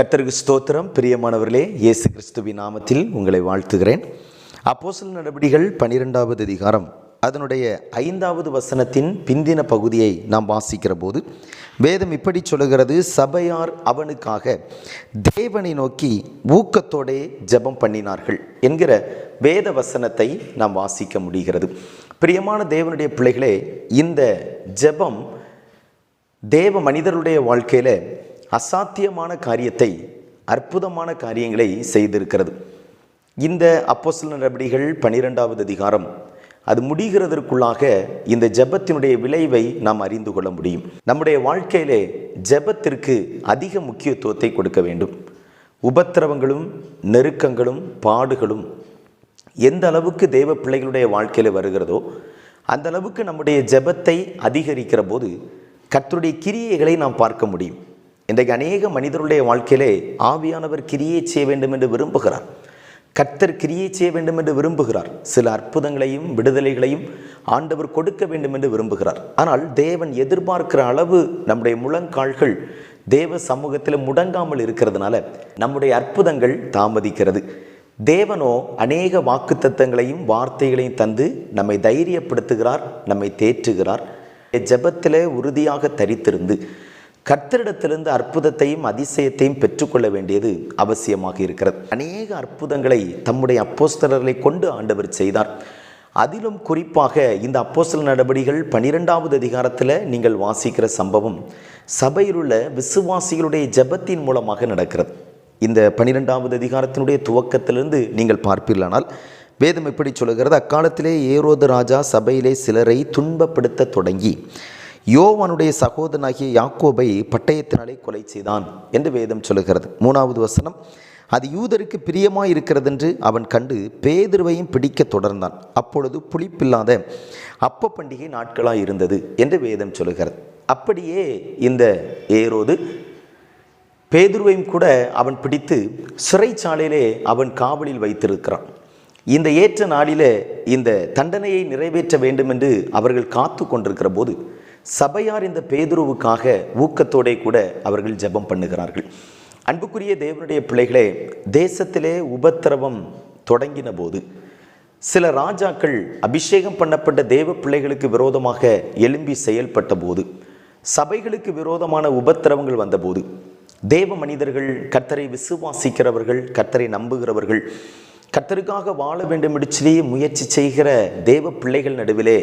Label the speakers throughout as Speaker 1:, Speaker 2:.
Speaker 1: கர்த்தருக்கு ஸ்தோத்திரம். பிரியமானவர்களே இயேசு கிறிஸ்துவின் நாமத்தில் உங்களை வாழ்த்துகிறேன். அப்போசல் நடவடிகள் பனிரெண்டாவது அதிகாரம் அதனுடைய ஐந்தாவது வசனத்தின் பிந்தின பகுதியை நாம் வாசிக்கிற போது வேதம் இப்படி சொல்லுகிறது சபையார் அவனுக்காக தேவனை நோக்கி ஊக்கத்தோடே ஜெபம் பண்ணினார்கள் என்கிற வேத வசனத்தை நாம் வாசிக்க முடிகிறது. பிரியமான தேவனுடைய பிள்ளைகளே இந்த ஜெபம் தேவ மனிதருடைய வாழ்க்கையில் அசாத்தியமான காரியத்தை அற்புதமான காரியங்களை செய்திருக்கிறது. இந்த அப்போசல் நடவடிகள் பனிரெண்டாவது அதிகாரம். அது முடிகிறதற்குள்ளாக இந்த ஜெபத்தினுடைய விளைவை நாம் அறிந்து கொள்ள முடியும். நம்முடைய வாழ்க்கையிலே ஜெபத்திற்கு அதிக முக்கியத்துவத்தை கொடுக்க வேண்டும். உபத்திரவங்களும் நெருக்கங்களும் பாடுகளும் எந்த அளவுக்கு தெய்வ பிள்ளைகளுடைய வாழ்க்கையில் வருகிறதோ அந்த அளவுக்கு நம்முடைய ஜெபத்தை அதிகரிக்கிற போது கர்த்தருடைய கிரியைகளை நாம் பார்க்க முடியும். இன்றைக்கு அநேக மனிதருடைய வாழ்க்கையிலே ஆவியானவர் கிரியை செய்ய வேண்டும் என்று விரும்புகிறார். கர்த்தர் கிரியை செய்ய வேண்டும் என்று விரும்புகிறார். சில அற்புதங்களையும் விடுதலைகளையும் ஆண்டவர் கொடுக்க வேண்டும் என்று விரும்புகிறார். ஆனால் தேவன் எதிர்பார்க்கிற அளவு நம்முடைய முழங்கால்கள் தேவ சமூகத்தில் முடங்காமல் இருக்கிறதுனால நம்முடைய அற்புதங்கள் தாமதிக்கிறது. தேவனோ அநேக வாக்குத்தத்தங்களையும் வார்த்தைகளையும் தந்து நம்மை தைரியப்படுத்துகிறார் நம்மை தேற்றுகிறார். ஜெபத்திலே உறுதியாக தரித்திருந்து கர்த்தரிடத்திலிருந்து அற்புதத்தையும் அதிசயத்தையும் பெற்றுக்கொள்ள வேண்டியது அவசியமாக இருக்கிறது. அநேக அற்புதங்களை தம்முடைய அப்போஸ்தலர்களை கொண்டு ஆண்டவர் செய்தார். அதிலும் குறிப்பாக இந்த அப்போஸ்தல நடவடிகள் பனிரெண்டாவது அதிகாரத்தில் நீங்கள் வாசிக்கிற சம்பவம் சபையிலுள்ள விசுவாசிகளுடைய ஜெபத்தின் மூலமாக நடக்கிறது. இந்த பனிரெண்டாவது அதிகாரத்தினுடைய துவக்கத்திலிருந்து நீங்கள் பார்ப்பீர்களானால் வேதம் எப்படி சொல்லுகிறது? அக்காலத்திலே ஏரோது ராஜா சபையிலே சிலரை துன்பப்படுத்த தொடங்கி யோவனுடைய சகோதரனாகிய யாக்கோபை பட்டயத்தினாலே கொலை செய்தான் என்று வேதம் சொல்லுகிறது. மூணாவது வசனம் அது யூதருக்கு பிரியமாய் இருக்கிறதென்று அவன் கண்டு பேதுருவையும் பிடிக்க தொடர்ந்தான். அப்பொழுது புளிப்பில்லாத அப்ப பண்டிகை நாட்களாக இருந்தது என்று வேதம் சொல்லுகிறது. அப்படியே இந்த ஏரோது பேதுருவையும் கூட அவன் பிடித்து சிறைச்சாலையிலே அவன் காவலில் வைத்திருக்கிறான். இந்த ஏற்ற நாளிலே இந்த தண்டனையை நிறைவேற்ற வேண்டும் என்று அவர்கள் காத்து கொண்டிருக்கிற போது சபையார் இந்த பேதுருவுக்காக ஊக்கத்தோடே கூட அவர்கள் ஜெபம் பண்ணுகிறார்கள். அன்புக்குரிய தேவனுடைய பிள்ளைகளே தேசத்திலே உபத்திரவம் தொடங்கின போது சில ராஜாக்கள் அபிஷேகம் பண்ணப்பட்ட தேவ பிள்ளைகளுக்கு விரோதமாக எழும்பி செயல்பட்ட போது சபைகளுக்கு விரோதமான உபத்திரவங்கள் வந்தபோது தேவ மனிதர்கள் கர்த்தரை விசுவாசிக்கிறவர்கள் கர்த்தரை நம்புகிறவர்கள் கர்த்தருக்காக வாழ வேண்டும் என்று முயற்சி செய்கிற தேவ பிள்ளைகள் நடுவிலே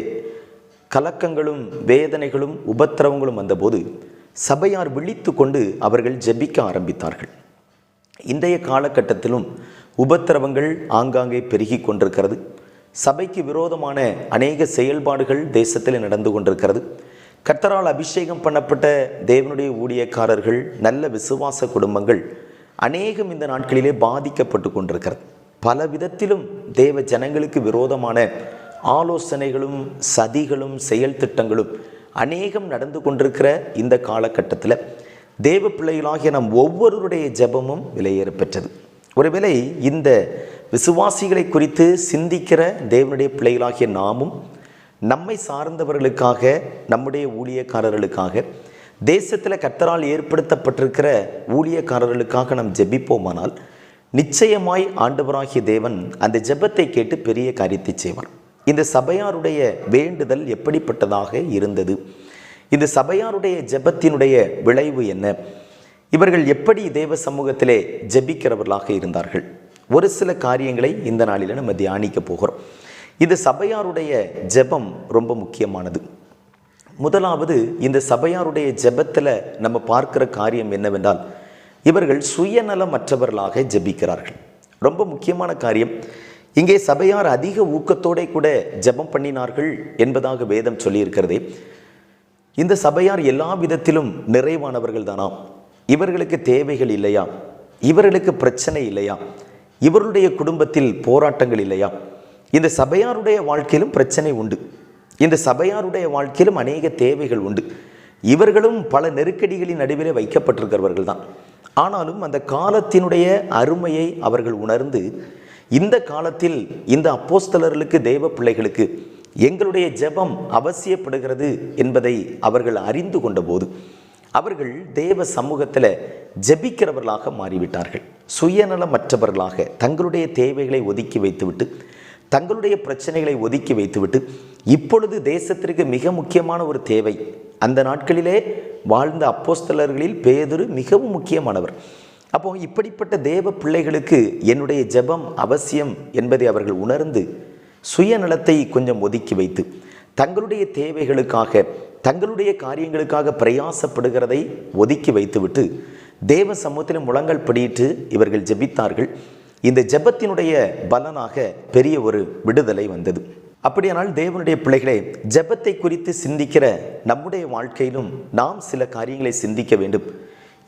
Speaker 1: கலக்கங்களும் வேதனைகளும் உபத்திரவங்களும் வந்தபோது சபையார் விழித்து கொண்டு அவர்கள் ஜெபிக்க ஆரம்பித்தார்கள். இன்றைய காலகட்டத்திலும் உபத்திரவங்கள் ஆங்காங்கே பெருகி கொண்டிருக்கிறது. சபைக்கு விரோதமான அநேக செயல்பாடுகள் தேசத்தில் நடந்து கொண்டிருக்கிறது. கர்த்தரால் அபிஷேகம் பண்ணப்பட்ட தேவனுடைய ஊழியக்காரர்கள் நல்ல விசுவாச குடும்பங்கள் அநேகம் இந்த நாட்களிலே பாதிக்கப்பட்டு கொண்டிருக்கிறது. பல விதத்திலும் தேவ ஜனங்களுக்கு விரோதமான ஆலோசனைகளும் சதிகளும் செயல் திட்டங்களும் அநேகம் நடந்து கொண்டிருக்கிற இந்த காலகட்டத்தில் தேவ பிள்ளைகளாகிய நம் ஒவ்வொருவருடைய ஜெபமும் விலையேற பெற்றது. ஒருவேளை இந்த விசுவாசிகளை குறித்து சிந்திக்கிற தேவனுடைய பிள்ளைகளாகிய நாமும் நம்மை சார்ந்தவர்களுக்காக நம்முடைய ஊழியக்காரர்களுக்காக தேசத்தில் கர்த்தரால் ஏற்படுத்தப்பட்டிருக்கிற ஊழியக்காரர்களுக்காக நாம் ஜெபிப்போமானால் நிச்சயமாய் ஆண்டவராகிய தேவன் அந்த ஜெபத்தை கேட்டு பெரிய காரியத்தை செய்வார். இந்த சபையாருடைய வேண்டுதல் எப்படிப்பட்டதாக இருந்தது? இந்த சபையாருடைய ஜெபத்தினுடைய விளைவு என்ன? இவர்கள் எப்படி தேவ சமூகத்திலே ஜெபிக்கிறவர்களாக இருந்தார்கள்? ஒரு சில காரியங்களை இந்த நாளில் நம்ம தியானிக்க போகிறோம். இந்த சபையாருடைய ஜெபம் ரொம்ப முக்கியமானது. முதலாவது இந்த சபையாருடைய ஜெபத்தில் நம்ம பார்க்கிற காரியம் என்னவென்றால் இவர்கள் சுயநலமற்றவர்களாக ஜெபிக்கிறார்கள். ரொம்ப முக்கியமான காரியம். இங்கே சபையார் அதிக ஊக்கத்தோட கூட ஜெபம் பண்ணினார்கள் என்பதாக வேதம் சொல்லியிருக்கிறதே. இந்த சபையார் எல்லா விதத்திலும் நிறைவானவர்கள் தானாம் இவர்களுக்கு தேவைகள் இல்லையா? இவர்களுக்கு பிரச்சனை இல்லையா? இவருடைய குடும்பத்தில் போராட்டங்கள் இல்லையா? இந்த சபையாருடைய வாழ்க்கையிலும் பிரச்சனை உண்டு. இந்த சபையாருடைய வாழ்க்கையிலும் அநேக தேவைகள் உண்டு. இவர்களும் பல நெருக்கடிகளின் நடுவிலே வைக்கப்பட்டிருக்கிறவர்கள் தான் ஆனாலும் அந்த காலத்தினுடைய அருமையை அவர்கள் உணர்ந்து இந்த காலத்தில் இந்த அப்போஸ்தலர்களுக்கு தேவ பிள்ளைகளுக்கு எங்களுடைய ஜெபம் அவசியப்படுகிறது என்பதை அவர்கள் அறிந்து கொண்டபோது அவர்கள் தேவ சமூகத்தில் ஜெபிக்கிறவர்களாக மாறிவிட்டார்கள். சுயநலமற்றவர்களாக தங்களுடைய தேவைகளை ஒதுக்கி வைத்துவிட்டு தங்களுடைய பிரச்சனைகளை ஒதுக்கி வைத்துவிட்டு இப்பொழுது தேசத்திற்கு மிக முக்கியமான ஒரு தேவை. அந்த நாட்களிலே வாழ்ந்த அப்போஸ்தலர்களில் பேதுரு மிகவும் முக்கியமானவர். அப்போ இப்படிப்பட்ட தேவ பிள்ளைகளுக்கு என்னுடைய ஜெபம் அவசியம் என்பதை அவர்கள் உணர்ந்து சுயநலத்தை கொஞ்சம் ஒதுக்கி வைத்து தங்களுடைய தேவைகளுக்காக தங்களுடைய காரியங்களுக்காக பிரயாசப்படுகிறதை ஒதுக்கி வைத்துவிட்டு தேவ சமூகத்தில் முழங்கள் படியிட்டு இவர்கள் ஜெபித்தார்கள். இந்த ஜெபத்தினுடைய பலனாக பெரிய ஒரு விடுதலை வந்தது. அப்படியானால் தேவனுடைய பிள்ளைகளே ஜெபத்தை குறித்து சிந்திக்கிற நம்முடைய வாழ்க்கையிலும் நாம் சில காரியங்களை சிந்திக்க வேண்டும்.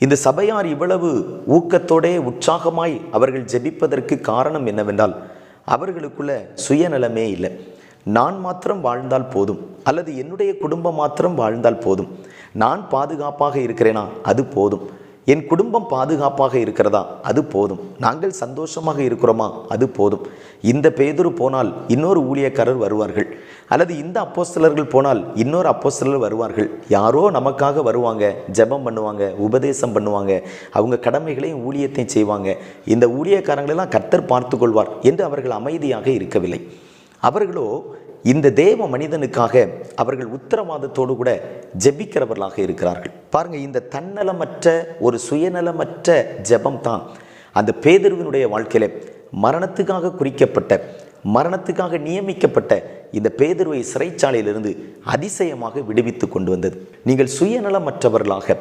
Speaker 1: இந்த சபையார் இவ்வளவு ஊக்கத்தோடே உற்சாகமாய் அவர்கள் ஜெபிப்பதற்கு காரணம் என்னவென்றால் அவர்களுக்குள்ள சுயநலமே இல்லை. நான் மாத்திரம் வாழ்ந்தால் போதும் அல்லது என்னுடைய குடும்பம் மாத்திரம் வாழ்ந்தால் போதும். நான் பாதுகாப்பாக இருக்கிறேனா? அது போதும். என் குடும்பம் பாதுகாப்பாக இருக்கிறதா? அது போதும். நாங்கள் சந்தோஷமாக இருக்கிறோமா? அது போதும். இந்த பேதுரு போனால் இன்னொரு ஊழியக்காரர் வருவார்கள். அல்லது இந்த அப்போஸ்தலர்கள் போனால் இன்னொரு அப்போஸ்தலர் வருவார்கள். யாரோ நமக்காக வருவாங்க ஜெபம் பண்ணுவாங்க உபதேசம் பண்ணுவாங்க அவங்க கடமைகளையும் ஊழியத்தையும் செய்வாங்க. இந்த ஊழியக்காரங்களெல்லாம் கர்த்தர் பார்த்து கொள்வார் என்று அவர்கள் அமைதியாக இருக்கவில்லை. அவர்களோ இந்த தேவ மனிதனுக்காக அவர்கள் உத்தரவாதத்தோடு கூட ஜெபிக்கிறவர்களாக இருக்கிறார்கள். பாருங்க இந்த தன்னலமற்ற ஒரு சுயநலமற்ற ஜெபம் தான் அந்த பேதர்வினுடைய வாழ்க்கையில் மரணத்துக்காக குறிக்கப்பட்ட மரணத்துக்காக நியமிக்கப்பட்ட இந்த பேதுருவை சிறைச்சாலையிலிருந்து அதிசயமாக விடுவித்து கொண்டு வந்தது. நீங்கள் சுயநலமற்றவர்களாக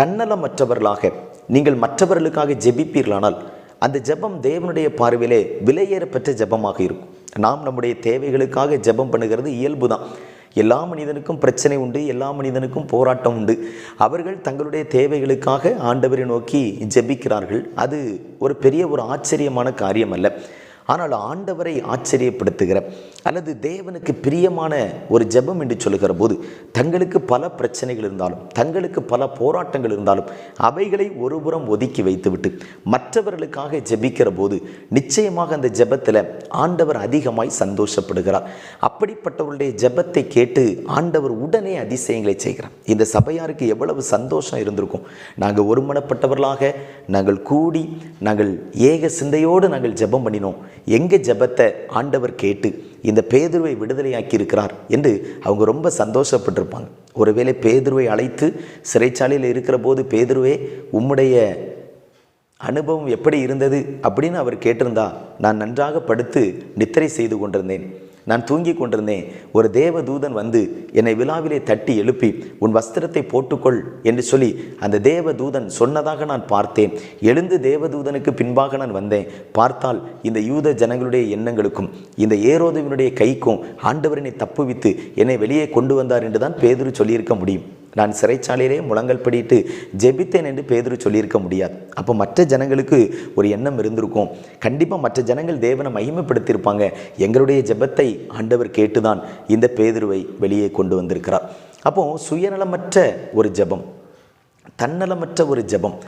Speaker 1: தன்னலமற்றவர்களாக நீங்கள் மற்றவர்களுக்காக ஜெபிப்பீர்களானால் அந்த ஜெபம் தேவனுடைய பார்வையிலே விலையேறப்பட்ட ஜெபமாக இருக்கும். நாம் நம்முடைய தேவைகளுக்காக ஜெபம் பண்ணுகிறது இயல்பு தான் எல்லா மனிதனுக்கும் பிரச்சனை உண்டு எல்லா மனிதனுக்கும் போராட்டம் உண்டு. அவர்கள் தங்களுடைய தேவைகளுக்காக ஆண்டவரை நோக்கி ஜெபிக்கிறார்கள். அது ஒரு பெரிய ஒரு ஆச்சரியமான காரியம் அல்ல ஆனால் ஆண்டவரை ஆச்சரியப்படுத்துகிற அல்லது தேவனுக்கு பிரியமான ஒரு ஜெபம் என்று சொல்லுகிற போது தங்களுக்கு பல பிரச்சனைகள் இருந்தாலும் தங்களுக்கு பல போராட்டங்கள் இருந்தாலும் அவைகளை ஒருபுறம் ஒதுக்கி வைத்துவிட்டு மற்றவர்களுக்காக ஜெபிக்கிற போது நிச்சயமாக அந்த ஜெபத்தில் ஆண்டவர் அதிகமாய் சந்தோஷப்படுகிறார். அப்படிப்பட்டவருடைய ஜெபத்தை கேட்டு ஆண்டவர் உடனே அதிசயங்களை செய்கிறார். இந்த சபையாருக்கு எவ்வளவு சந்தோஷம் இருந்திருக்கும். நாங்கள் ஒருமனப்பட்டவர்களாக நாங்கள் கூடி நாங்கள் ஏக சிந்தையோடு நாங்கள் ஜெபம் பண்ணினோம். எங்கள் ஜெபத்தை ஆண்டவர் கேட்டு இந்த பேதுருவை விடுதலையாக்கி இருக்கிறார் என்று அவங்க ரொம்ப சந்தோஷப்பட்டிருப்பாங்க. ஒருவேளை பேதுருவை அழைத்து சிறைச்சாலையில் இருக்கிற போது பேதுருவே உம்முடைய அனுபவம் எப்படி இருந்தது? அப்படின்னு அவர் கேட்டிருந்தா நான் நன்றாக படுத்து நித்திரை செய்து கொண்டிருந்தேன். நான் தூங்கி கொண்டிருந்தேன். ஒரு தேவ தூதன் வந்து என்னை விழாவிலே தட்டி எழுப்பி உன் வஸ்திரத்தை போட்டுக்கொள் என்று சொல்லி அந்த தேவ தூதன் சொன்னதாக நான் பார்த்தேன். எழுந்து தேவதூதனுக்கு பின்பாக நான் வந்தேன். பார்த்தால் இந்த யூத ஜனங்களுடைய எண்ணங்களுக்கும் இந்த ஏரோதுவினுடைய கைக்கும் ஆண்டவரனை தப்புவித்து என்னை வெளியே கொண்டு வந்தார் என்று தான் பேதுரு சொல்லியிருக்க முடியும். நான் சிறைச்சாலையிலே முழங்கல் படிட்டு ஜெபித்தேன் என்று பேதுரு சொல்லியிருக்க முடியாது. அப்போ மற்ற ஜனங்களுக்கு ஒரு எண்ணம் இருந்திருக்கும். கண்டிப்பாக மற்ற ஜனங்கள் தேவனை மகிமைப்படுத்தியிருப்பாங்க. எங்களுடைய ஜெபத்தை ஆண்டவர் கேட்டுதான் இந்த பேதுருவை வெளியே கொண்டு வந்திருக்கிறார். அப்போ சுயநலமற்ற ஒரு ஜெபம் தன்னலமற்ற ஒரு ஜெபம்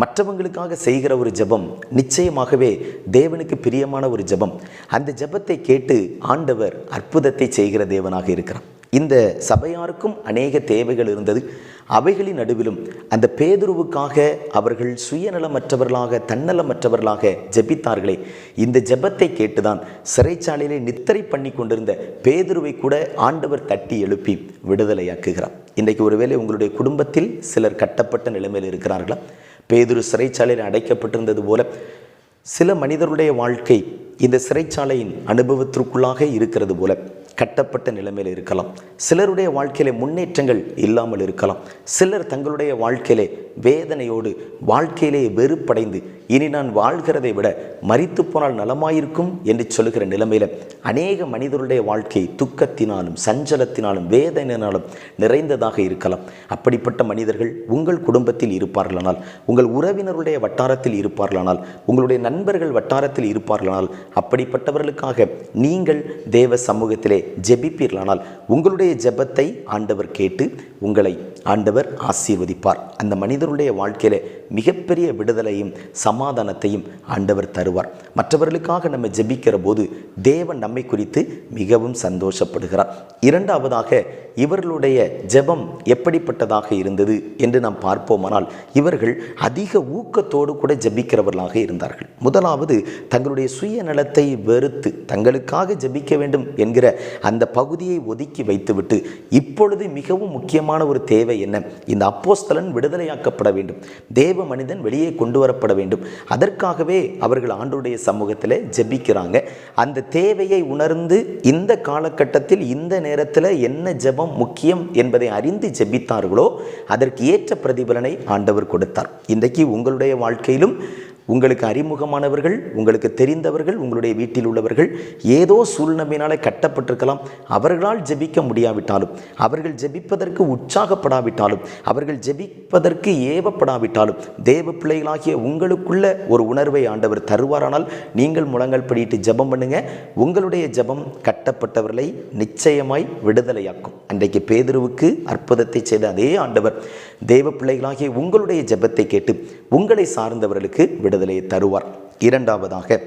Speaker 1: மற்றவங்களுக்காக செய்கிற ஒரு ஜெபம் நிச்சயமாகவே தேவனுக்கு பிரியமான ஒரு ஜெபம். அந்த ஜெபத்தை கேட்டு ஆண்டவர் அற்புதத்தை செய்கிற தேவனாக இருக்கிறார். இந்த சபையாருக்கும் அநேக தேவைகள் இருந்தது. அவைகளின் நடுவிலும் அந்த பேதுருவுக்காக அவர்கள் சுயநலமற்றவர்களாக தன்னலமற்றவர்களாக ஜெபித்தார்களே. இந்த ஜெபத்தை கேட்டுதான் சிறைச்சாலையிலே நித்திரை பண்ணி கொண்டிருந்த பேதுருவை கூட ஆண்டவர் தட்டி எழுப்பி விடுதலையாக்குகிறார். இன்றைக்கு ஒருவேளை உங்களுடைய குடும்பத்தில் சிலர் கட்டப்பட்ட நிலைமையில் இருக்கிறார்களா? பேதுரு சிறைச்சாலையில் அடைக்கப்பட்டிருந்தது போல சில மனிதருடைய வாழ்க்கை இந்த சிறைச்சாலையின் அனுபவத்திற்குள்ளாக இருக்கிறது போல கட்டப்பட்ட நிலைமையில் இருக்கலாம். சிலருடைய வாழ்க்கையிலே முன்னேற்றங்கள் இல்லாமல் இருக்கலாம். சிலர் தங்களுடைய வாழ்க்கையிலே வேதனையோடு வாழ்க்கையிலே வெறுப்படைந்து இனி நான் வாழ்கிறதை விட மறித்து போனால் நலமாயிருக்கும் என்று சொல்லுகிற நிலைமையில அநேக மனிதருடைய வாழ்க்கை துக்கத்தினாலும் சஞ்சலத்தினாலும் வேதனையினாலும் நிறைந்ததாக இருக்கலாம். அப்படிப்பட்ட மனிதர்கள் உங்கள் குடும்பத்தில் இருப்பார்களானால் உங்கள் உறவினருடைய வட்டாரத்தில் இருப்பார்களானால் உங்களுடைய நண்பர்கள் வட்டாரத்தில் இருப்பார்களானால் அப்படிப்பட்டவர்களுக்காக நீங்கள் தேவ சமூகத்திலே ஜெபிப்பீர்களானால் உங்களுடைய ஜெபத்தை ஆண்டவர் கேட்டு உங்களை ஆண்டவர் ஆசீர்வதிப்பார். அந்த மனித மனிதருடைய வாழ்க்கையில மிகப்பெரிய விடுதலையும் சமாதானத்தையும் ஆண்டவர் தருவார். மற்றவர்களுக்காக நம்ம ஜெபிக்கிற போது தேவன் நம்மை குறித்து மிகவும் சந்தோஷப்படுகிறார். இரண்டாவதாக இவர்களுடைய ஜெபம் எப்படிப்பட்டதாக இருந்தது என்று நாம் பார்ப்போமானால் இவர்கள் அதிக ஊக்கத்தோடு கூட ஜெபிக்கிறவர்களாக இருந்தார்கள். முதலாவது தங்களுடைய சுயநலத்தை வெறுத்து தங்களுக்காக ஜெபிக்க வேண்டும் என்கிற அந்த பகுதியை ஒதுக்கி வைத்துவிட்டு இப்பொழுது மிகவும் முக்கியமான ஒரு தேவை என்ன? இந்த அப்போஸ்தலன் விடுதலையாக்க விடுதலையாக்கப்பட வேண்டும். தேவ மனிதன் வெளியே கொண்டு வரப்பட வேண்டும். அதற்காகவே அவர்கள் ஆண்டுடைய சமூகத்தில் ஜெபிக்கிறாங்க. அந்த தேவையை உணர்ந்து இந்த காலகட்டத்தில் இந்த நேரத்தில் என்ன ஜெபம் முக்கியம் என்பதை அறிந்து ஜெபித்தார்களோ அதற்கு ஏற்ற பிரதிபலனை ஆண்டவர் கொடுத்தார். இன்றைக்கு உங்களுடைய வாழ்க்கையிலும் உங்களுக்கு அறிமுகமானவர்கள் உங்களுக்கு தெரிந்தவர்கள் உங்களுடைய வீட்டில் உள்ளவர்கள் ஏதோ சூழ்நிலையினால கட்டப்பட்டிருக்கலாம். அவர்களால் ஜெபிக்க முடியாவிட்டாலும் அவர்கள் ஜெபிப்பதற்கு உற்சாகப்படாவிட்டாலும் அவர்கள் ஜெபிப்பதற்கு ஏவப்படாவிட்டாலும் தேவ பிள்ளைகளாகிய உங்களுக்குள்ள ஒரு உணர்வை ஆண்டவர் தருவாரானால் நீங்கள் முழங்கள் படிட்டு ஜெபம் பண்ணுங்க. உங்களுடைய ஜெபம் கட்டப்பட்டவர்களை நிச்சயமாய் விடுதலையாக்கும். அன்றைக்கு பேதுருவுக்கு அற்புதத்தை செய்த அதே ஆண்டவர் தேவ பிள்ளைகளாகிய உங்களுடைய ஜெபத்தை கேட்டு உங்களை சார்ந்தவர்களுக்கு விடுதலையை தருவார். இரண்டாவதாக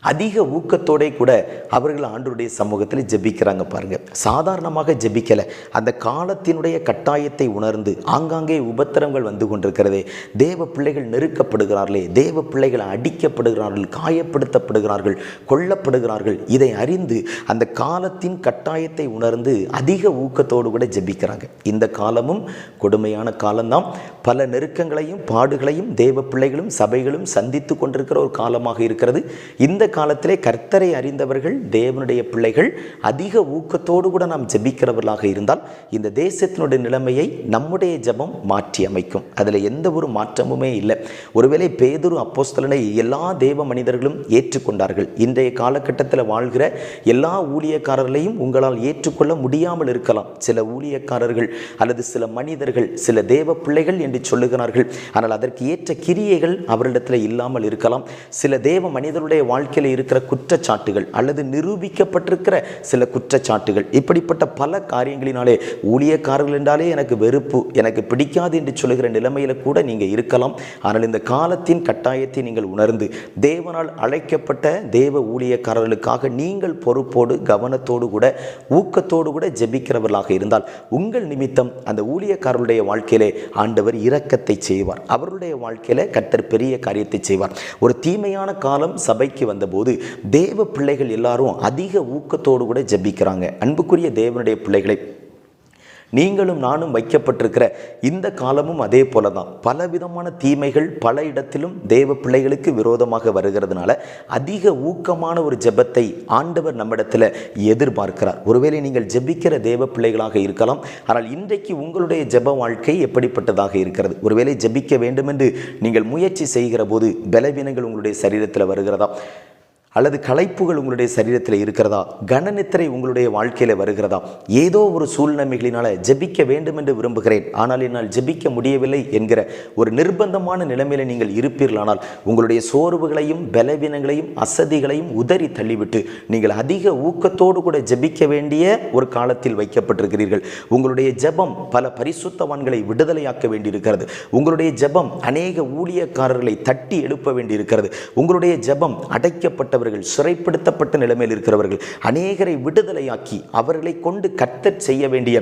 Speaker 1: அதிக ஊக்கத்தோடே கூட அவர்கள் ஆண்டருடைய சமூகத்தில் ஜெபிக்கிறாங்க பாருங்க. சாதாரணமாக ஜெபிக்கலை. அந்த காலத்தினுடைய கட்டாயத்தை உணர்ந்து ஆங்காங்கே உபத்திரங்கள் வந்து கொண்டிருக்கிறதே. தேவ பிள்ளைகள் நெருக்கப்படுகிறார்களே. தேவ பிள்ளைகள் அடிக்கப்படுகிறார்கள் காயப்படுத்தப்படுகிறார்கள் கொல்லப்படுகிறார்கள். இதை அறிந்து அந்த காலத்தின் கட்டாயத்தை உணர்ந்து அதிக ஊக்கத்தோடு கூட ஜெபிக்கிறாங்க. இந்த காலமும் கொடுமையான காலம்தான். பல நெருக்கங்களையும் பாடுகளையும் தேவ பிள்ளைகளும் சபைகளும் சந்தித்து கொண்டிருக்கிற ஒரு காலமாக இருக்கிறது. இந்த காலத்திலே கர்த்தரை அறிந்தவர்கள் தேவனுடைய பிள்ளைகள் அதிக ஊக்கத்தோடு கூட நாம் ஜெபிக்கிறவர்களாக இருந்தால் இந்த தேசத்தினுடைய நிலைமையை நம்முடைய ஜபம் மாற்றி அமைக்கும். அதில் எந்த ஒரு மாற்றமுமே இல்லை. ஒருவேளை பேதுரு அப்போஸ்தலனை எல்லா தேவ மனிதர்களும் ஏற்றுக்கொண்டார்கள். இன்றைய காலகட்டத்தில் வாழ்கிற எல்லா ஊழியக்காரர்களையும் உங்களால் ஏற்றுக்கொள்ள முடியாமல் இருக்கலாம். சில ஊழியக்காரர்கள் அல்லது சில மனிதர்கள் சில தேவ பிள்ளைகள் என்று சொல்லுகிறார்கள். ஆனால் அதற்கு ஏற்ற கிரியைகள் அவரிடத்தில் இல்லாமல் இருக்கலாம். சில தேவ மனிதருடைய வாழ்க்கை வாழ்க்கையில் இருக்கிற குற்றச்சாட்டுகள் அல்லது நிரூபிக்கப்பட்டிருக்கிற சில குற்றச்சாட்டுகள் இப்படிப்பட்ட பல காரியங்களினாலே ஊழியக்காரர்கள் என்றாலே எனக்கு வெறுப்பு எனக்கு பிடிக்காது என்று சொல்லுகிற நிலைமையில் கூட நீங்கள் இருக்கலாம். ஆனால் இந்த காலத்தின் கட்டாயத்தை நீங்கள் உணர்ந்து தேவனால் அழைக்கப்பட்ட தேவ ஊழியக்காரர்களுக்காக நீங்கள் பொறுப்போடு கவனத்தோடு கூட ஊக்கத்தோடு கூட ஜெபிக்கிறவர்களாக இருந்தால் உங்கள் நிமித்தம் அந்த ஊழியக்காரருடைய வாழ்க்கையிலே ஆண்டவர் இரக்கத்தை செய்வார். அவருடைய வாழ்க்கையில் கத்தர் பெரிய காரியத்தை செய்வார். ஒரு தீமையான காலம் சபைக்கு வந்த போது தேவ பிள்ளைகள் எல்லாரும் அதிக ஊக்கத்தோடு கூட ஜெபிக்கிறாங்க. அன்புக்குரிய தேவனுடைய பிள்ளைகளை நீங்களும் நானும் வைக்கப்பட்டிருக்கிற இந்த காலமும் அதே போல தான் பலவிதமான தீமைகள் பல இடத்திலும் தேவ பிள்ளைகளுக்கு விரோதமாக வருகிறதுனால அதிக ஊக்கமான ஒரு ஜெபத்தை ஆண்டவர் நம்மிடத்தில் எதிர்பார்க்கிறார். ஒருவேளை நீங்கள் ஜெபிக்கிற தேவ பிள்ளைகளாக இருக்கலாம். ஆனால் இன்றைக்கு உங்களுடைய ஜெப வாழ்க்கை எப்படிப்பட்டதாக இருக்கிறது? ஒருவேளை ஜெபிக்க வேண்டும் என்று நீங்கள் முயற்சி செய்கிற போது பலவீனங்கள் உங்களுடைய சரீரத்தில் வருகிறதா? அல்லது களைப்புகள் உங்களுடைய சரீரத்தில் இருக்கிறதா? கனநித்திரை உங்களுடைய வாழ்க்கையில் வருகிறதா? ஏதோ ஒரு சூழ்நிலைகளினால ஜெபிக்க வேண்டும் என்று விரும்புகிறேன். ஆனால் என்னால் ஜெபிக்க முடியவில்லை என்கிற ஒரு நிர்பந்தமான நிலைமையில் நீங்கள் இருப்பீர்களானால் உங்களுடைய சோர்வுகளையும் பலவீனங்களையும் அசதிகளையும் உதறி தள்ளிவிட்டு நீங்கள் அதிக ஊக்கத்தோடு கூட ஜெபிக்க வேண்டிய ஒரு காலத்தில் வைக்கப்பட்டிருக்கிறீர்கள். உங்களுடைய ஜெபம் பல பரிசுத்தவான்களை விடுதலையாக்க வேண்டியிருக்கிறது. உங்களுடைய ஜெபம் அநேக ஊழியக்காரர்களை தட்டி எழுப்ப வேண்டியிருக்கிறது. உங்களுடைய ஜெபம் அடைக்கப்பட்ட இருக்கிறவர்கள் சிறைப்படுத்தப்பட்ட நிலைமையில் இருக்கிறவர்கள் அநேகரை விடுதலையாக்கி அவர்களை கொண்டு கத்தச் செய்ய வேண்டிய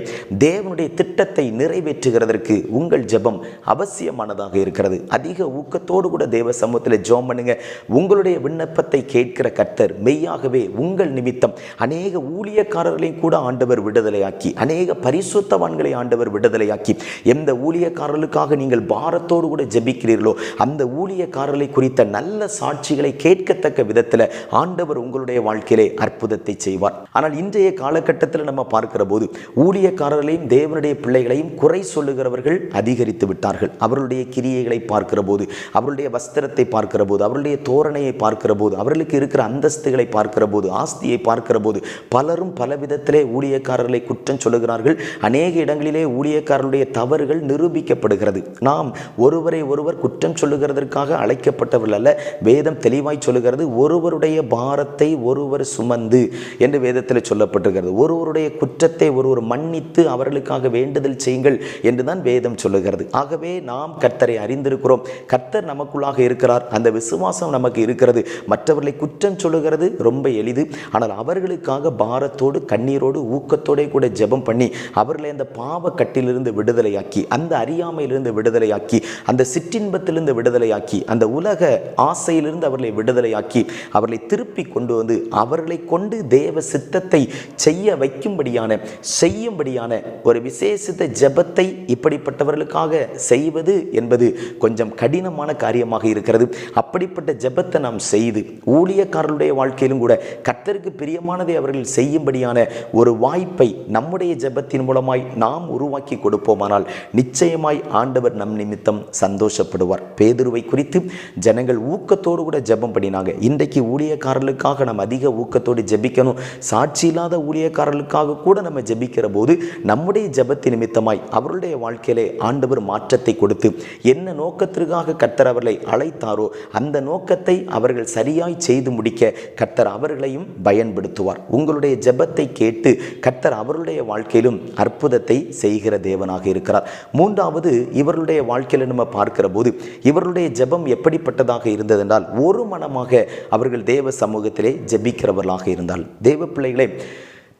Speaker 1: தேவனுடைய திட்டத்தை நிறைவேற்றுகிறதற்கு உங்கள் ஜெபம் அவசியமானதாக இருக்கிறது. அதிக ஊக்கத்தோடு கூட தேவ சமூகத்தில் ஜோம் பண்ணுங்க. உங்களுடைய விண்ணப்பத்தை கேட்கிற கர்த்தர் மெய்யாகவே உங்கள் நிமித்தம் அநேக ஊழியக்காரர்களையும் கூட ஆண்டவர் விடுதலையாக்கி அநேக பரிசுத்தவான்களை ஆண்டவர் விடுதலையாக்கி எந்த ஊழியக்காரர்களுக்காக நீங்கள் பாரத்தோடு கூட ஜெபிக்கிறீர்களோ அந்த ஊழியக்காரர்களை குறித்த நல்ல சாட்சிகளை கேட்கத்தக்க விதத்தில் ஆண்டவர் உங்களுடைய வாழ்க்கையிலே அற்புதத்தை செய்வார். ஆனால் இன்றைய காலகட்டத்தில் நம்ம பார்க்கிற போது ஊழியக்காரர்களையும் தேவனுடைய பிள்ளைகளையும் குறை சொல்லுகிறவர்கள் அதிகரித்து விட்டார்கள். அவர்களுடைய கிரியைகளை பார்க்கிற போது அவருடைய வஸ்திரத்தை பார்க்கிற போது அவருடைய தோரணையை பார்க்கிற போது அவர்களுக்கு இருக்கிற அந்தஸ்துகளை பார்க்கிற போது ஆஸ்தியை பார்க்கிற போது பலரும் பல விதத்திலே ஊழியக்காரர்களை குற்றம் சொல்லுகிறார்கள். அநேக இடங்களிலே ஊழியக்காரருடைய தவறுகள் நிரூபிக்கப்படுகிறது. நாம் ஒருவரை ஒருவர் குற்றம் சொல்லுகிறதற்காக அழைக்கப்பட்டவர்கள் அல்ல வேதம் தெளிவாய் சொல்லுகிறது ஒருவர் ஒருவருடைய பாரத்தை ஒருவர் சுமந்து என்று வேதத்தில் சொல்லப்பட்டிருக்கிறது. ஒருவருடைய குற்றத்தை ஒருவர் மன்னித்து அவர்களுக்காக வேண்டுதல் செய்யுங்கள் என்று தான் வேதம் சொல்லுகிறது. ஆகவே நாம் கர்த்தரை அறிந்திருக்கிறோம். கர்த்தர் நமக்குள்ளாக இருக்கிறார். அந்த விசுவாசம் நமக்கு இருக்கிறது. மற்றவர்களை குற்றம் சொல்லுகிறது ரொம்ப எளிது. ஆனால் அவர்களுக்காக பாரத்தோடு கண்ணீரோடு ஊக்கத்தோட கூட ஜெபம் பண்ணி அவர்களை அந்த பாவ கட்டிலிருந்து விடுதலையாக்கி அந்த அறியாமையிலிருந்து விடுதலையாக்கி அந்த சிற்றின்பத்திலிருந்து விடுதலையாக்கி அந்த உலக ஆசையிலிருந்து அவர்களை விடுதலையாக்கி அவர் அவர்களை திருப்பி கொண்டு வந்து அவர்களை கொண்டு தேவ சித்தத்தை செய்ய வைக்கும்படியான செய்யும்படியான ஒரு விசேஷித்த ஜபத்தை இப்படிப்பட்டவர்களுக்காக செய்வது என்பது கொஞ்சம் கடினமான காரியமாக இருக்கிறது. அப்படிப்பட்ட ஜபத்தை நாம் செய்து ஊழியக்காரர்களுடைய வாழ்க்கையிலும் கூட கத்தருக்கு பிரியமானதை அவர்கள் செய்யும்படியான ஒரு வாய்ப்பை நம்முடைய ஜெபத்தின் மூலமாய் நாம் உருவாக்கி கொடுப்போமானால் நிச்சயமாய் ஆண்டவர் நம் நிமித்தம் சந்தோஷப்படுவார். பேதுருவை குறித்து ஜனங்கள் ஊக்கத்தோடு கூட ஜெபம் பண்ணினாங்க. இன்றைக்கு ஊழியக்காரர்களுக்காக நம்ம அதிக ஊக்கத்தோடு ஜெபிக்கணும். சாட்சி இல்லாத ஊழியக்காரர்களுக்காக கூட நம்ம ஜெபிக்கிற போது நம்முடைய ஜெபத்தின் நிமித்தமாய் அவருடைய வாழ்க்கையிலே ஆண்டவர் மாற்றத்தை கொடுத்து என்ன நோக்கத்திற்காக கர்த்தர் அவர்களை அழைத்தாரோ அந்த நோக்கத்தை அவர்கள் சரியாய் செய்து முடிக்க கர்த்தர் அவர்களையும் பயன்படுத்துவார். உங்களுடைய ஜெபத்தை கேட்டு கர்த்தர் அவருடைய வாழ்க்கையிலும் அற்புதத்தை செய்கிற தேவனாக இருக்கிறார். மூன்றாவது இவர்களுடைய வாழ்க்கையில் நம்ம பார்க்கிற போது இவர்களுடைய ஜெபம் எப்படிப்பட்டதாக இருந்ததென்றால் ஒரு மனமாக அவர்கள் தேவ சமூகத்திலே ஜபிக்கிறவர்களாக இருந்தால் தேவ பிள்ளைகளை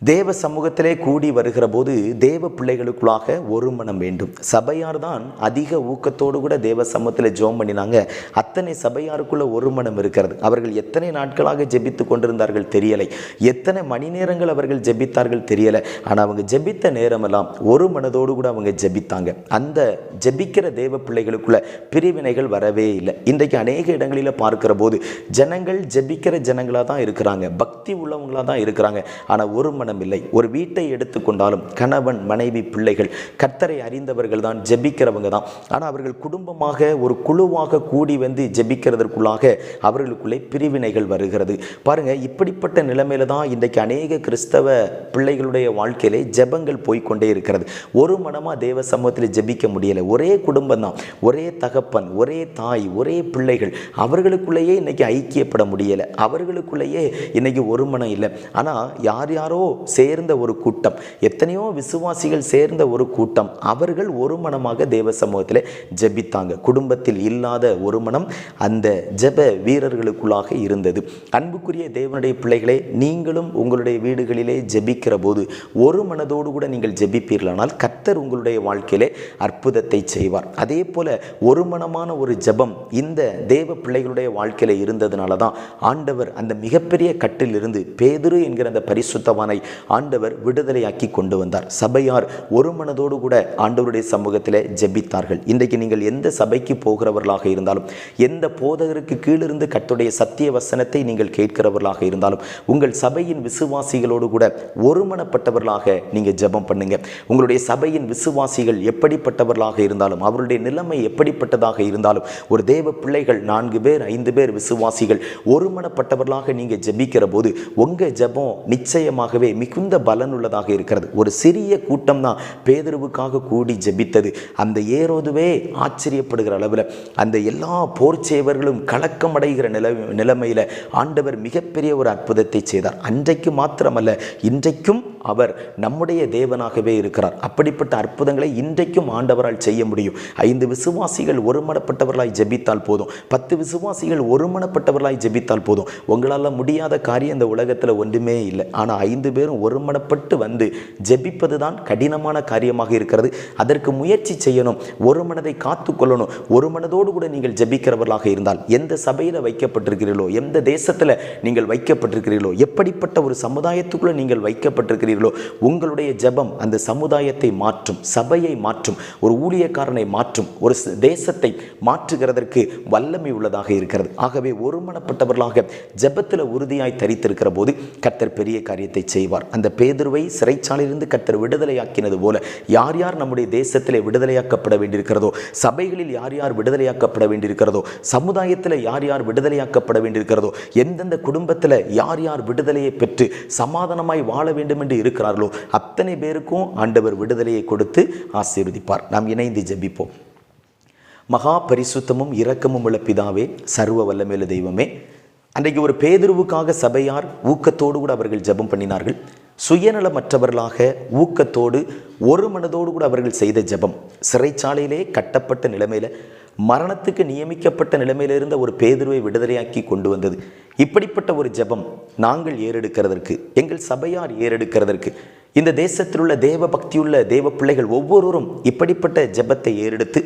Speaker 1: தேவ சமூகத்திலே கூடி வருகிற போது தேவ பிள்ளைகளுக்குள்ளாக ஒரு மனம் வேண்டும். சபையார் தான் அதிக ஊக்கத்தோடு கூட தேவ சமூகத்தில் ஜோம் பண்ணினாங்க. அத்தனை சபையாருக்குள்ள ஒரு மனம் இருக்கிறது. அவர்கள் எத்தனை நாட்களாக ஜெபித்து கொண்டிருந்தார்கள் தெரியலை. எத்தனை மணி நேரங்கள் அவர்கள் ஜெபித்தார்கள் தெரியலை. ஆனால் அவங்க ஜெபித்த நேரமெல்லாம் ஒரு மனதோடு கூட அவங்க ஜெபித்தாங்க. அந்த ஜெபிக்கிற தேவ பிள்ளைகளுக்குள்ள பிரிவினைகள் வரவே இல்லை. இன்றைக்கு அநேக இடங்களில் பார்க்கிற போது ஜனங்கள் ஜெபிக்கிற ஜனங்களாக தான் இருக்கிறாங்க. பக்தி உள்ளவங்களாக தான் இருக்கிறாங்க. ஆனால் ஒரு மனம் இல்லை. ஒரு வீட்டை எடுத்துக்கொண்டாலும் கணவன் மனைவி பிள்ளைகள் கர்த்தரை அறிந்தவர்கள் தான் ஜெபிக்கிறவங்க தான். ஆனால் அவர்கள் குடும்பமாக ஒரு குழுவாக கூடி வந்து ஜெபிக்கிறதற்குள்ளாக அவர்களுக்குள்ளே பிரிவினைகள் வருகிறது. பாருங்க இப்படிப்பட்ட நிலைமையில தான் இன்றைக்கு அநேக கிறிஸ்தவ பிள்ளைகளுடைய வாழ்க்கையிலே ஜெபங்கள் போய்க்கொண்டே இருக்கிறது. ஒரு மனமா தேவ சமூகத்தில் ஜெபிக்க முடியலை. ஒரே குடும்பம் தான். ஒரே தகப்பன் ஒரே தாய் ஒரே பிள்ளைகள். அவர்களுக்குள்ளேயே இன்னைக்கு ஐக்கியப்பட முடியலை. அவர்களுக்குள்ளேயே இன்னைக்கு ஒரு மனம் இல்லை. ஆனால் யார் யாரோ சேர்ந்த ஒரு கூட்டம். எத்தனையோ விசுவாசிகள் சேர்ந்த ஒரு கூட்டம். அவர்கள் ஒரு மனமாக தேவ சமூகத்தில் ஜெபித்தாங்க. குடும்பத்தில் இல்லாத ஒரு மனம் அந்த ஜெப வீரர்களுக்குள்ளாக இருந்தது. அன்புக்குரிய தேவனுடைய பிள்ளைகளே நீங்களும் உங்களுடைய வீடுகளிலே ஜெபிக்கிற போது ஒரு மனதோடு கூட நீங்கள் ஜெபிப்பீர்களானால் கர்த்தர் உங்களுடைய வாழ்க்கையிலே அற்புதத்தை செய்வார். அதே போல ஒரு மனமான ஒரு ஜெபம் இந்த தேவ பிள்ளைகளுடைய வாழ்க்கையில் இருந்ததுனால தான் ஆண்டவர் அந்த மிகப்பெரிய கட்டிலிருந்து பேதுரு என்கிற அந்த பரிசுத்தவானை ஆண்டவர் விடுதலையாக்கி கொண்டு வந்தார். சபையார் ஒரு மனதோடு கூட ஆண்டவருடைய சமூகத்தில் ஜெபித்தார்கள். இன்றைக்கு நீங்கள் எந்த சபைக்கு போகிறவர்களாக இருந்தாலும் எந்த போதகருக்கு கீழிருந்து கத்துடைய சத்திய வசனத்தை நீங்கள் கேட்கிறவர்களாக இருந்தாலும் உங்கள் சபையின் விசுவாசிகளோடு கூட ஒருமனப்பட்டவர்களாக நீங்கள் ஜெபம் பண்ணுங்க. உங்களுடைய சபையின் விசுவாசிகள் எப்படிப்பட்டவர்களாக இருந்தாலும் அவருடைய நிலைமை எப்படிப்பட்டதாக இருந்தாலும் ஒரு தேவ பிள்ளைகள் நான்கு பேர் ஐந்து பேர் விசுவாசிகள் ஒருமனப்பட்டவர்களாக நீங்கள் ஜெபிக்கிற போது உங்கள் ஜெபம் நிச்சயமாகவே மிகுந்த பலனுள்ளதாக இருக்கிறது. ஒரு சிறிய கூட்டம் தான் பேதருவுக்காக கூடி ஜெபித்தது. அந்த ஏரோதுவே ஆச்சரியப்படுகிற அளவில் அந்த எல்லா போர்ச்சேவர்களும் கலக்கமடைகிற நிலை நிலைமையில் ஆண்டவர் மிகப்பெரிய ஒரு அற்புதத்தை செய்தார். அன்றைக்கு மாத்திரமல்ல இன்றைக்கும் அவர் நம்முடைய தேவனாகவே இருக்கிறார். அப்படிப்பட்ட அற்புதங்களை இன்றைக்கும் ஆண்டவரால் செய்ய முடியும். ஐந்து விசுவாசிகள் ஒருமனப்பட்டவர்களாய் ஜெபித்தால் போதும். பத்து விசுவாசிகள் ஒருமனப்பட்டவர்களாய் ஜெபித்தால் போதும். உங்களால் முடியாத காரியம் இந்த உலகத்தில் ஒன்றுமே இல்லை. ஆனால் ஐந்து பேர் பேரும் ஒருமனப்பட்டு வந்து ஜெபிப்பது தான் கடினமான காரியமாக இருக்கிறது. அதற்கு முயற்சி செய்யணும் ஒரு மனதை காத்து கொள்ளணும் ஒரு மனதோடு கூட நீங்கள் ஜெபிக்கிறவர்களாக இருந்தால் எந்த சபையில் வைக்கப்பட்டிருக்கிறீர்களோ எந்த தேசத்தில் நீங்கள் வைக்கப்பட்டிருக்கிறீர்களோ எப்படிப்பட்ட ஒரு சமுதாயத்துக்குள்ளே நீங்கள் வைக்கப்பட்டிருக்கிறீர்களோ உங்களுடைய ஜெபம் அந்த சமுதாயத்தை மாற்றும் சபையை மாற்றும் ஒரு ஊழியக்காரனை மாற்றும் ஒரு தேசத்தை மாற்றுகிறதற்கு வல்லமை உள்ளதாக இருக்கிறது. ஆகவே ஒருமனப்பட்டவர்களாக ஜெபத்தில் உறுதியாய் தரித்திருக்கிற போது கர்த்தர் பெரிய காரியத்தை செய்வார். அந்த பேதுருவை சிறைச்சாலையிலிருந்து கத்தர் விடுதலையாக்கினது போல யார் யார் நம்முடைய தேசத்தில் விடுதலையாக்கப்பட வேண்டியிருக்கிறதோ சபைகளில் யார் யார் விடுதலையாக்கப்பட வேண்டியிருக்கிறதோ சமுதாயத்தில் யார் யார் விடுதலையாக்கப்பட வேண்டியிருக்கிறதோ எந்தெந்த குடும்பத்தில் யார் யார் விடுதலையை பெற்று சமாதானமாய் வாழ வேண்டும் என்று இருக்கிறார்களோ அத்தனை பேருக்கும் ஆண்டவர் விடுதலையை கொடுத்து ஆசீர்வதிப்பார். நாம் இணைந்து ஜபிப்போம். மகா பரிசுத்தமும் இரக்கமும் உள்ள பிதாவே சர்வ வல்லமேலு தெய்வமே அன்றைக்கு ஒரு பேதுருவுக்காக சபையார் ஊக்கத்தோடு கூட அவர்கள் ஜெபம் பண்ணினார்கள். சுயநலமற்றவர்களாக ஊக்கத்தோடு ஒரு மனதோடு கூட அவர்கள் செய்த ஜெபம். சிறைச்சாலையிலே கட்டப்பட்ட நிலைமையில் மரணத்துக்கு நியமிக்கப்பட்ட நிலைமையிலிருந்த ஒரு பேதுருவை விடுதலையாக்கி கொண்டு வந்தது. இப்படிப்பட்ட ஒரு ஜெபம் நாங்கள் ஏறெடுக்கிறதற்கு எங்கள் சபையார் ஏறெடுக்கிறதற்கு இந்த தேசத்தில் உள்ள தேவ பக்தியுள்ள தேவ பிள்ளைகள் ஒவ்வொருவரும் இப்படிப்பட்ட ஜெபத்தை ஏறெடுத்து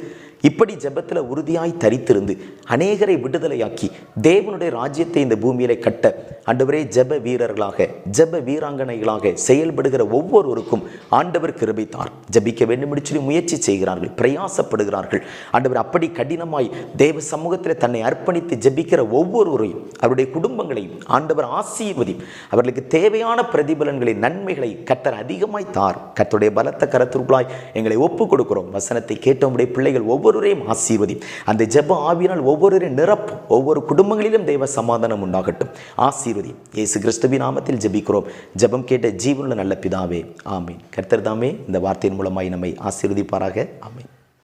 Speaker 1: இப்படி ஜெபத்தில் உறுதியாய் தரித்திருந்து அநேகரை விடுதலையாக்கி தேவனுடைய ராஜ்யத்தை இந்த பூமியிலே கட்ட ஆண்டவரே ஜெப வீரர்களாக ஜெப வீராங்கனைகளாக செயல்படுகிற ஒவ்வொருவருக்கும் ஆண்டவர் கிருபித்தார். ஜபிக்க வேண்டும் என்று சொல்லி முயற்சி செய்கிறார்கள் பிரயாசப்படுகிறார்கள். ஆண்டவர் அப்படி கடினமாய் தேவ சமூகத்தில் தன்னை அர்ப்பணித்து ஜெபிக்கிற ஒவ்வொருவரையும் அவருடைய குடும்பங்களையும் ஆண்டவர் ஆசீர்வதி அவர்களுக்கு தேவையான பிரதிபலன்களை நன்மைகளை கத்தர் அதிகமாய் தார். கத்தருடைய பலத்த கரத்திற்குள்ளாய் எங்களை ஒப்பு கொடுக்கிறோம் வசனத்தை கேட்டவுடைய பிள்ளைகள் ஒவ்வொரு ஒவ்வொருவரையும் ஆசீர்வதி. அந்த ஜெப ஆவியினால் ஒவ்வொருவரையும் நிரப்பும் ஒவ்வொரு குடும்பங்களிலும் தெய்வ சமாதானம் உண்டாகட்டும். ஆசீர்வதி. இயேசு கிறிஸ்துவி நாமத்தில் ஜபிக்கிறோம். ஜெபம் கேட்ட ஜீவனுள்ள நல்ல பிதாவே. ஆமீன். கர்த்தர் தாமே இந்த வார்த்தையின் மூலமாய் நம்மை ஆசீர்வதிப்பாராக. ஆமீன்.